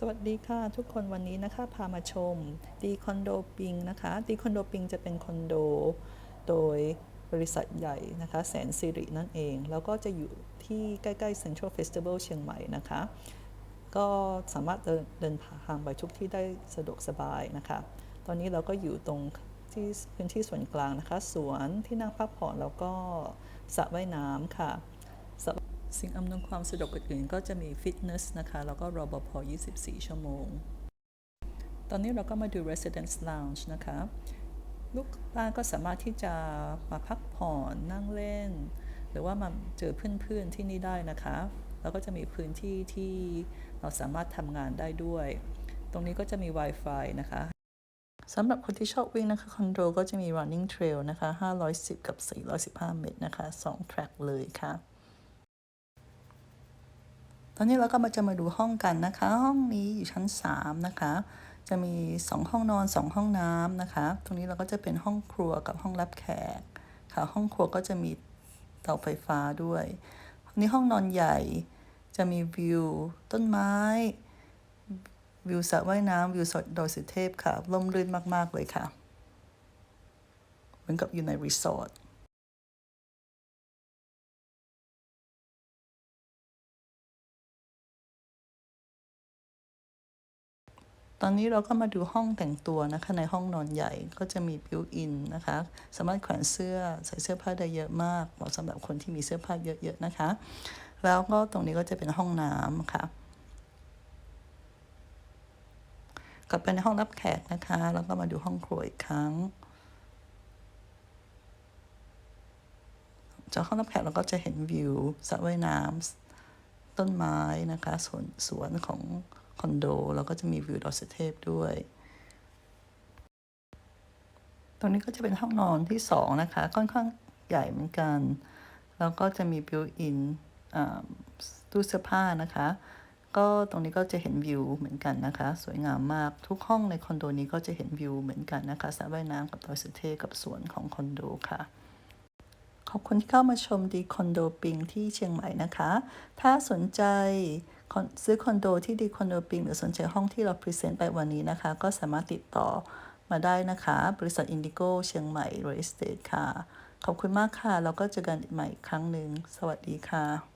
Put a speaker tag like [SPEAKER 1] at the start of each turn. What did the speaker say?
[SPEAKER 1] สวัสดีค่ะทุกคนวันนี้นะคะพามาชมดีคอนโดปิงนะคะดีคอนโดปิงจะเป็นคอนโดโดยบริษัทใหญ่นะคะแสนสิรินั่นเอง แล้วก็จะอยู่ที่ใกล้ๆ Central Festival เชียงใหม่นะคะ ก็สามารถเดินเดินทางไปทุกที่ได้สะดวกสบายนะคะ ตอนนี้เราก็อยู่ตรงที่พื้นที่ส่วนกลางนะคะ สวนที่นั่งพักผ่อนแล้วก็สระว่ายน้ำค่ะ สิ่งอำนวยความสะดวกอื่นๆก็จะมีฟิตเนสนะคะ แล้วก็รปภ24 ชั่วโมง ตอนนี้เราก็มาดู Residence Lounge นะคะ ลูกบ้านก็สามารถที่จะมาพักผ่อนนั่งเล่น หรือว่ามาเจอเพื่อนๆที่นี่ได้นะคะ แล้วก็จะมีพื้นที่ที่เราสามารถทำงานได้ด้วย ตรงนี้ก็จะมี Wi-Fi นะคะสำหรับคนที่ชอบวิ่งนะคะคอนโดก็จะมี running trail นะคะ 510 กับ 415 เมตรนะคะ 2 track เลยค่ะ ตอนนี้เราก็มาจะมาดูห้องกันนะคะ ห้องนี้อยู่ชั้น 3 นะคะ จะมี 2 ห้องนอน 2 ห้องน้ำนะคะ ตรงนี้เราก็จะเป็นห้องครัวกับห้องรับแขกค่ะ ห้องครัวก็จะมีเตาไฟฟ้าด้วยนี่ห้องนอนใหญ่จะมีวิว ต้นไม้ วิวสระว่ายน้ำวิวสดดอยสุเทพค่ะร่มรื่นมาก ๆ เลยค่ะ เหมือนกับอยู่ในรีสอร์ท ตอนนี้เราก็มาดูห้องแต่งตัวนะคะ ในห้องนอนใหญ่ก็จะมีบิวอินนะคะ สามารถแขวนเสื้อใส่เสื้อผ้าได้เยอะมากเหมาะสำหรับคนที่มีเสื้อผ้าเยอะๆนะคะ แล้วก็ตรงนี้ก็จะเป็นห้องน้ำค่ะกลับไปในห้องรับแขกนะคะ แล้วก็มาดูห้องครัวอีกครั้ง จากห้องรับแขกเราก็จะเห็นวิวสระว่ายน้ำต้นไม้นะคะสวนสวนของ คอนโด แล้วก็จะมีวิวดอยสุเทพด้วย ตรงนี้ก็จะเป็นห้องนอนที่สองนะคะ ค่อนข้างใหญ่เหมือนกัน แล้วก็จะมีบิวอินตู้เสื้อผ้านะคะ ก็ตรงนี้ก็จะเห็นวิวเหมือนกันนะคะ สวยงามมากทุกห้องในคอนโดนี้ก็จะเห็นวิวเหมือนกันนะคะสระว่ายน้ำกับดอยสุเทพกับสวนของคอนโดค่ะขอบคุณที่เข้ามาชมดีคอนโดปิงที่เชียงใหม่นะคะ ถ้าสนใจ ซื้อคอนโดที่ดีคอนโดปิงหรือสนใจห้องที่เราพรีเซนต์ไปวันนี้นะคะ ก็สามารถติดต่อมาได้นะคะ บริษัทอินดิโกเชียงใหม่ Real Estate ค่ะ ขอบคุณมากค่ะ แล้วก็เจอกันใหม่อีกครั้งหนึ่ง สวัสดีค่ะ